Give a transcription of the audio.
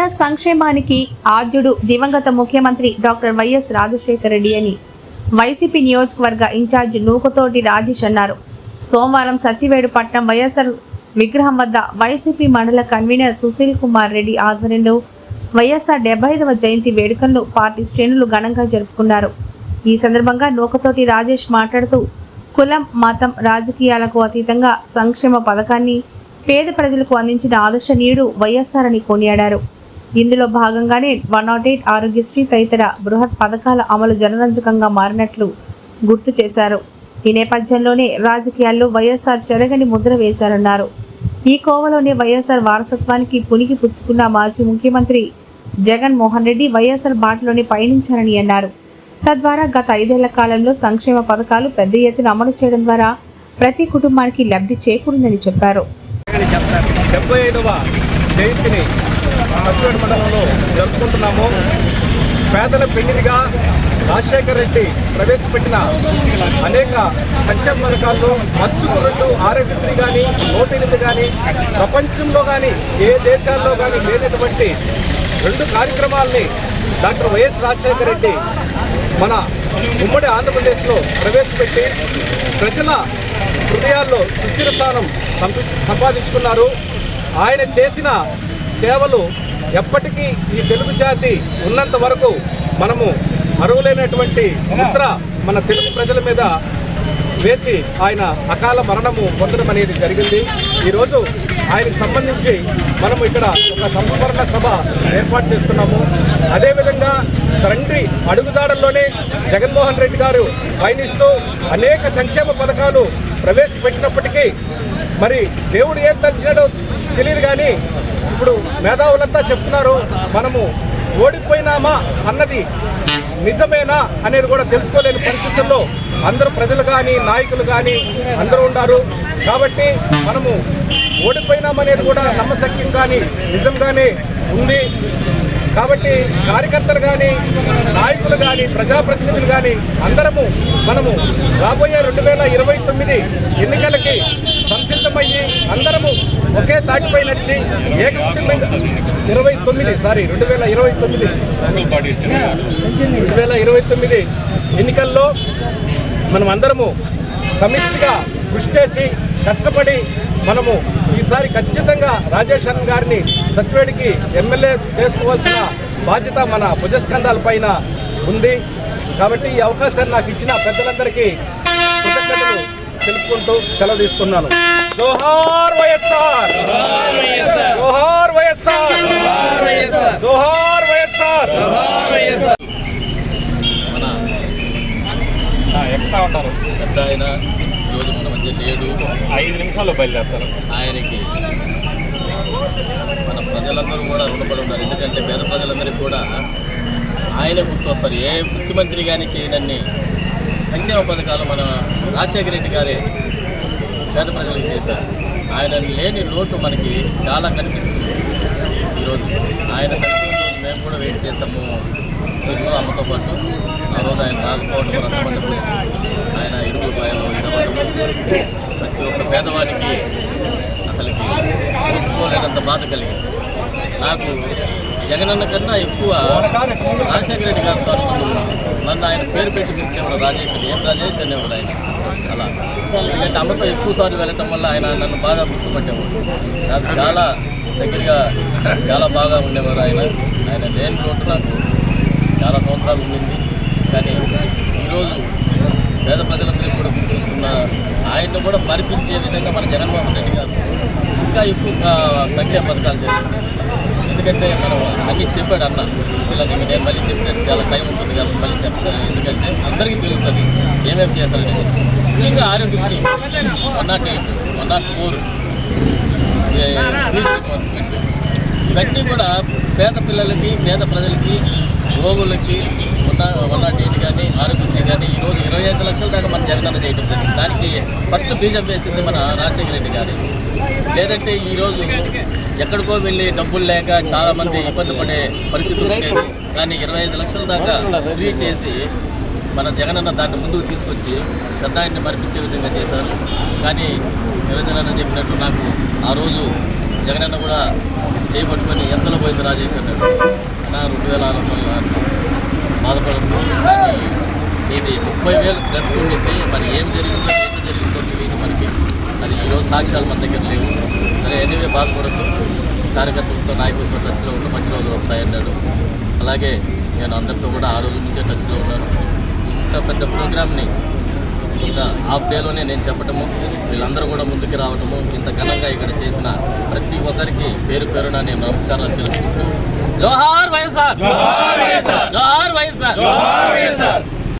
ప్రజా సంక్షేమానికి ఆద్యుడు దివంగత ముఖ్యమంత్రి డాక్టర్ వైఎస్ రాజశేఖర రెడ్డి అని వైసీపీ నియోజకవర్గ ఇన్ఛార్జ్ నూకతోటి రాజేష్ అన్నారు. సోమవారం సత్యవేడు పట్నం వైఎస్ఆర్ విగ్రహం వద్ద వైసీపీ మండల కన్వీనర్ సుశీల్ కుమార్ రెడ్డి ఆధ్వర్యంలో వైఎస్ఆర్ డెబ్బై ఐదవ జయంతి వేడుకలను పార్టీ శ్రేణులు ఘనంగా జరుపుకున్నారు. ఈ సందర్భంగా నూకతోటి రాజేష్ మాట్లాడుతూ కులం మతం రాజకీయాలకు అతీతంగా సంక్షేమ పథకాన్ని పేద ప్రజలకు అందించిన ఆదర్శనీయుడు వైఎస్ఆర్ అని కొనియాడారు. ఇందులో భాగంగానే వన్ నాట్ ఎయిట్ ఆరోగ్యశ్రీ తదితర బృహత్ పథకాల అమలు జనరంజకంగా మారినట్లు గుర్తు చేశారు. ఈ నేపథ్యంలోనే రాజకీయాల్లో వైఎస్ఆర్ చెరగని ముద్ర వేశారన్నారు. ఈ కోవలోనే వైఎస్ఆర్ వారసత్వానికి పునికి పుచ్చుకున్న మాజీ ముఖ్యమంత్రి జగన్ మోహన్ రెడ్డి వైఎస్ఆర్ బాటలోనే పయనించారని అన్నారు. తద్వారా గత ఐదేళ్ళ కాలంలో సంక్షేమ పథకాలు పెద్ద ఎత్తున అమలు చేయడం ద్వారా ప్రతి కుటుంబానికి లబ్ధి చేకూరిందని చెప్పారు. సత్యవేడు మండలంలో జరుపుకుంటున్నాము. పేదల పెళ్ళిగా రాజశేఖర్ రెడ్డి ప్రవేశపెట్టిన అనేక సంక్షేమ పథకాల్లో మత్స్సుకు రెండు ఆరోగ్యశ్రీ కానీ నోటెనిమిది కానీ ప్రపంచంలో కానీ ఏ దేశాల్లో కానీ లేనటువంటి రెండు కార్యక్రమాల్ని డాక్టర్ వైఎస్ రాజశేఖర రెడ్డి మన ఉమ్మడి ఆంధ్రప్రదేశ్లో ప్రవేశపెట్టి ప్రజల హృదయాల్లో సుస్థిర స్థానం సంపాదించుకున్నారు. ఆయన చేసిన సేవలు ఎప్పటికీ ఈ తెలుగు జాతి ఉన్నంత వరకు మనము అరువులైనటువంటి ముద్ర మన తెలుగు ప్రజల మీద వేసి ఆయన అకాల మరణము పొందడం అనేది జరిగింది. ఈరోజు ఆయనకు సంబంధించి మనము ఇక్కడ ఒక సంస్మరణ సభ ఏర్పాటు చేసుకున్నాము. అదేవిధంగా తండ్రి అడుగుజాడల్లోనే జగన్మోహన్ రెడ్డి గారు పయనిస్తూ అనేక సంక్షేమ పథకాలు ప్రవేశపెట్టినప్పటికీ మరి దేవుడు ఏం తలిచినాడో తెలియదు కానీ ఇప్పుడు మేధావులంతా చెప్తున్నారు మనము ఓడిపోయినామా అన్నది నిజమేనా అనేది కూడా తెలుసుకోలేని పరిస్థితుల్లో అందరూ ప్రజలు కానీ నాయకులు కానీ అందరూ ఉన్నారు. కాబట్టి మనము ఓడిపోయినామనేది కూడా నమ్మశక్యం కానీ నిజంగానే ఉంది. కాబట్టి కార్యకర్తలు కానీ నాయకులు కానీ ప్రజాప్రతినిధులు కానీ అందరము మనము రాబోయే రెండు వేల ఇరవై తొమ్మిది ఎన్నికలకి అందరము ఒకే తాటిపై నడిచి ఇరవై తొమ్మిది సారీ రెండు వేల ఇరవై తొమ్మిది. రెండు వేల ఇరవై తొమ్మిది ఎన్నికల్లో మనం అందరము సమిష్టిగా కృషి చేసి కష్టపడి మనము ఈసారి ఖచ్చితంగా రాజేష్ అన్న గారిని సత్యవేడికి ఎమ్మెల్యే చేసుకోవాల్సిన బాధ్యత మన భుజస్కంధాల పైన ఉంది. కాబట్టి ఈ అవకాశాన్ని నాకు ఇచ్చిన పెద్దలందరికీ తెలుపుకుంటూ సెలవు తీసుకున్నాను. జోహార్ వైఎస్ఆర్. జోహార్ వైఎస్ఆర్. జోహార్ వైఎస్ఆర్. మన ఎక్కడ ఉంటారు పెద్ద ఆయన ఈరోజు మన మధ్య లేడు. ఐదు నిమిషాల్లో బయలుదేరుతారు. ఆయనకి మన ప్రజలందరూ కూడా రుణపడి ఉన్నారు. ఎందుకంటే పేద ప్రజలందరికీ కూడా ఆయన గుర్తొస్తారు. ఏ ముఖ్యమంత్రి కానీ చేయనన్ని సంక్షేమ పథకాలు మన రాజశేఖర రెడ్డి గారే పేద ప్రజలకు చేశారు. ఆయన లేని లోటు మనకి చాలా కనిపిస్తుంది. ఈరోజు ఆయన మేము కూడా వెయిట్ చేసాము ఊరిలో అమ్మతో పాటు. ఆ రోజు ఆయన రాకపోవడం రసపడ్డ ఆయన ఇరుగు పాయలు ఇడవడం ప్రతి ఒక్క పేదవానికి అసలుకి ఓర్చుకోలేనంత బాధ కలిగింది. నాకు జగనన్న కన్నా ఎక్కువ రాజశేఖర రెడ్డి గారితో అనుబంధం నన్ను ఆయన పేరు పెట్టి పిలిచేవాడు రాజేష్ అని. ఏం రాజేష్ అనేవాడు ఆయన? అలా. ఎందుకంటే అమ్మతో ఎక్కువసార్లు వెళ్ళటం వల్ల ఆయన నన్ను బాగా గుర్తుపట్టేవాడు. నాకు చాలా దగ్గరగా చాలా బాగా ఉండేవారు ఆయన. ఆయన లేని లోటు నాకు చాలా సంవత్సరాలు ఉండింది. కానీ ఈరోజు పేద ప్రజలందరికీ కూడా గుర్తున్న ఆయన్ను కూడా మరిపించే విధంగా మన జగన్మోహన్ రెడ్డి గారు ఇంకా ఎక్కువ సంక్షేమ పథకాలు చేస్తున్నారు. ఎందుకంటే మనం అన్ని చెప్పాడు అన్న పిల్లలకి నేను మళ్ళీ చెప్పినట్టు చాలా టైం ఉంటుంది కాబట్టి మళ్ళీ చెప్తాను. ఎందుకంటే అందరికీ తెలుస్తుంది ఏమేమి చేస్తారనేది ముఖ్యంగా Aarogyasri one nought eight one nought four. ఇవన్నీ కూడా పేద పిల్లలకి పేద ప్రజలకి రోగులకి ఉన్న వన్ నాట్ ఎయిట్ కానీ ఆరోగ్యశ్రీ కానీ ఈరోజు ఇరవై ఐదు లక్షల దాకా మన జగనన్న చేయడం జరిగింది. దానికి ఫస్ట్ బీజం వేసింది మన రాజశేఖర రెడ్డి గారి. లేదంటే ఈరోజు ఎక్కడికో వెళ్ళి డబ్బులు లేక చాలామంది ఇబ్బంది పడే పరిస్థితులు ఉండేది. కానీ ఇరవై ఐదు లక్షల దాకా ఫ్రీ చేసి మన జగనన్న దాన్ని ముందుకు తీసుకొచ్చి పెద్ద ఆయన్ని మరిపించే విధంగా చేశారు. కానీ నిరంజనన్న చెప్పినట్టు నాకు ఆ రోజు జగనన్న కూడా చేపట్టుకొని ఎంతలో పోయింది రాజేశ్వర్ రెడ్డి నా రెండు వేల ఆరు వందల బాధపడుతుంది ఇది ముప్పై వేలు ఖర్చు ఉండింది మరి ఏం జరిగిందో ఎంత జరిగిందో తెలియదు మనకి. మరి ఈరోజు సాక్ష్యాలు మన దగ్గర లేవు. సరే ఎనివే బాధపడద్దు కార్యకర్తలతో నాయకులతో టచ్లో ఉండి మంచి రోజులు వస్తాయన్నాడు అలాగే నేను అందరితో కూడా ఆ రోజు నుంచే టచ్లో ఉన్నాను. ఇంత పెద్ద ప్రోగ్రామ్ని ఇంత హాఫ్ డేలోనే నేను చెప్పటము వీళ్ళందరూ కూడా ముందుకు రావటము ఇంత ఘనంగా ఇక్కడ చేసిన ప్రతి ఒక్కరికి పేరు పేరున నేను నమస్కారాలు తెలుపుకుంటూ. జోహార్ వైఎస్ఆర్! జోహార్ వైఎస్ఆర్!